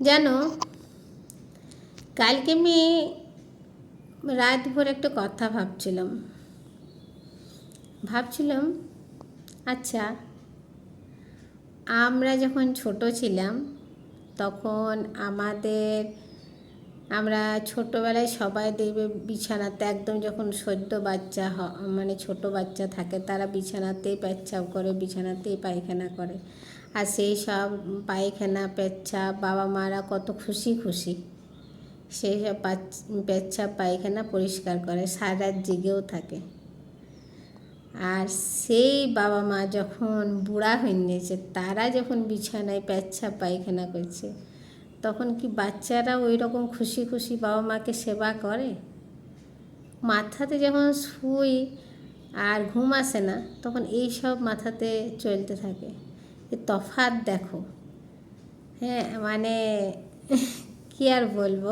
জানো, কালকে আমি রাত ভোর একটা কথা ভাবছিলাম। ভাবছিলাম আচ্ছা আমরা যখন ছোট ছিলাম, তখন আমাদের, আমরা ছোটোবেলায় সবাই দেখবে বিছানাতে একদম যখন সদ্য বাচ্চা হ মানে ছোট বাচ্চা থাকে, তারা বিছানাতেই পেচ্ছাপ করে, বিছানাতেই পায়খানা করে। আর সেই সব পায়খানা, পেচ্ছাপ বাবা মারা কত খুশি খুশি। সেই সব পেচ্ছাপ, পায়খানা পরিষ্কার করে সারা জেগেও থাকে। আর সেই বাবা মা যখন বুড়া হয়ে নিয়েছে তারা যখন বিছানায় পেচ্ছাপ, পায়খানা করছে, তখন কি বাচ্চারা ওই রকম খুশি খুশি বাবা মাকে সেবা করে? মাথাতে যখন শুই আর ঘুম আসে না, তখন এই সব মাথাতে চলতে থাকে। তফাৎ দেখো। হ্যাঁ মানে কি আর বলব?